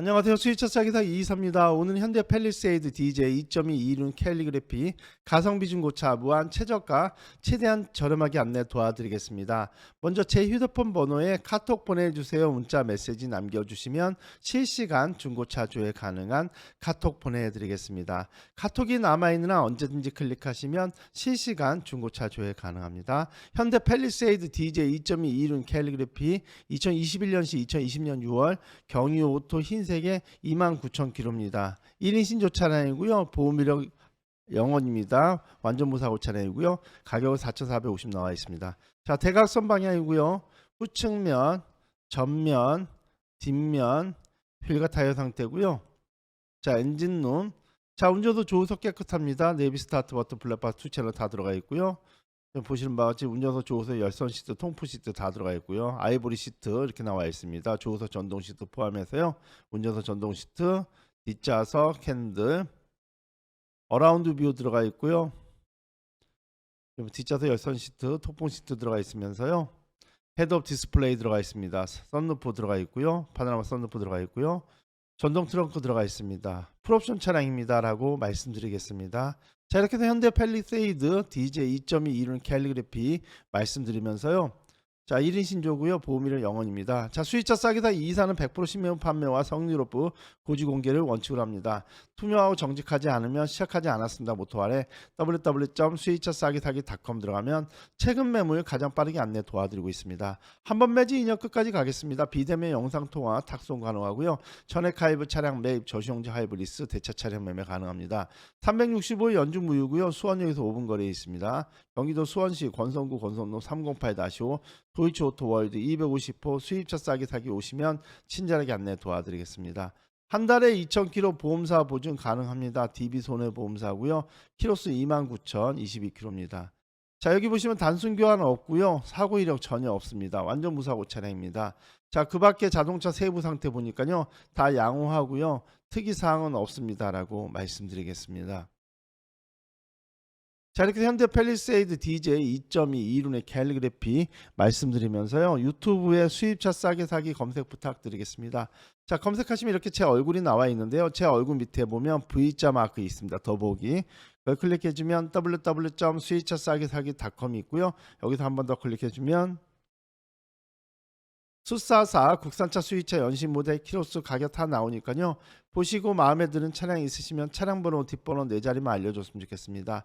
안녕하세요. 스위처 사기사 이이사입니다. 오늘 현대 펠리세이드 DJ 2.2 이륜 캘리그래피 가성비 중고차 무한 최저가 최대한 저렴하게 안내 도와드리겠습니다. 먼저 제 휴대폰 번호에 카톡 보내주세요. 문자 메시지 남겨주시면 실시간 중고차 조회 가능한 카톡 보내드리겠습니다. 카톡이 남아있는 한 언제든지 클릭하시면 실시간 중고차 조회 가능합니다. 현대 펠리세이드 DJ 2.2 이륜 캘리그래피 2021년시 2020년 6월 경유 오토 흰 색에 29,000km입니다. 1인 신조 차량이고요. 보험 이력 영원입니다. 완전 무사고 차량이고요. 가격은 4,450 나와 있습니다. 자, 대각선 방향이고요. 후측면, 전면, 뒷면, 휠과 타이어 상태고요. 자, 엔진룸. 자, 운전도 조우석 깨끗합니다. 내비 스타트 버튼, 블랙박스 투 채널 다 들어가 있고요. 지금 보시는 바와 같이 운전석 조우석 열선 시트, 통풍 시트 다 들어가 있고요. 아이보리 시트 이렇게 나와 있습니다. 조우석 전동 시트 포함해서요. 운전석 전동 시트, 뒷좌석 핸들, 어라운드 뷰 들어가 있고요. 뒷좌석 열선 시트, 통풍 시트 들어가 있으면서요. 헤드업 디스플레이 들어가 있습니다. 썬루프 들어가 있고요. 파노라마 썬루프 들어가 있고요. 전동 트렁크 들어가 있습니다. 풀옵션 차량입니다라고 말씀드리겠습니다. 자 이렇게 해서 현대 펠리세이드 DJ 2.2 이륜 캘리그래피 말씀드리면서요. 자 1인 신조고요. 보험일은 영원입니다. 자 수익자 싸기사 이사는 100% 신명 판매와 오프 고지 공개를 원칙으로 합니다. 투명하고 정직하지 않으면 시작하지 않았습니다. 모토 아래 www.수익자 싸기사기.com 들어가면 최근 매물 가장 빠르게 안내 도와드리고 있습니다. 한 번 매지 2년 끝까지 가겠습니다. 비대면 영상 통화 탁송 가능하고요. 전액 하이브 차량 매입 저시용지 하이브 리스 대차 차량 매매 가능합니다. 365일 연중 무휴고요. 수원역에서 5분 거리에 있습니다. 경기도 수원시 권성구 권성로 308-5 도이치 오토월드 250호 수입차 싸게 사기 오시면 친절하게 안내 도와드리겠습니다. 한 달에 2,000km 보험사 보증 가능합니다. DB 손해보험사고요. 키로수 29,022km입니다. 자 여기 보시면 단순 교환 없고요. 사고 이력 전혀 없습니다. 완전 무사고 차량입니다. 자 그 밖에 자동차 세부 상태 보니까요. 다 양호하고요. 특이 사항은 없습니다라고 말씀드리겠습니다. 자 이렇게 현대 펠리세이드 DJ 2.2 이륜의 캘리그래피 말씀드리면서요. 유튜브에 수입차 싸게 사기 검색 부탁드리겠습니다. 자 검색하시면 이렇게 제 얼굴이 나와 있는데요. 제 얼굴 밑에 보면 V자 마크 있습니다. 더보기. 그걸 클릭해주면 www.수입차 싸게 사기.com이 있고요. 여기서 한 번 더 클릭해주면 수사사 국산차 수입차 연식 모델 키로수 가격 다 나오니까요. 보시고 마음에 드는 차량 있으시면 차량 번호 뒷번호 네 자리만 알려줬으면 좋겠습니다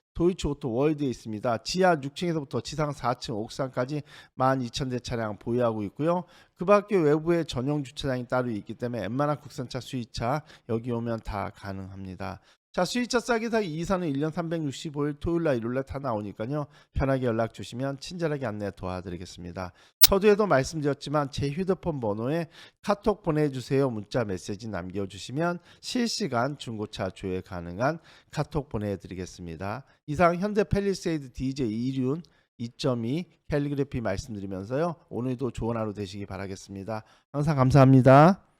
도이치 오토 월드에 있습니다. 지하 6층에서부터 지상 4층 옥상까지 12,000대 차량 보유하고 있고요. 그 밖에 외부에 전용 주차장이 따로 있기 때문에 웬만한 국산차 수입차 여기 오면 다 가능합니다. 자 수입차 싸게 사기 이사는 1년 365일 토요일 날 일요일 날 다 나오니까요. 편하게 연락 주시면 친절하게 안내 도와드리겠습니다. 서두에도 말씀드렸지만 제 휴대폰 번호에 카톡 보내주세요 문자 메시지 남겨주시면 실시간 중고차 조회 가능한 카톡 보내드리겠습니다. 이상 현대 펠리세이드 DJ 이륜 2.2 캘리그래피 말씀드리면서요. 오늘도 좋은 하루 되시기 바라겠습니다. 항상 감사합니다.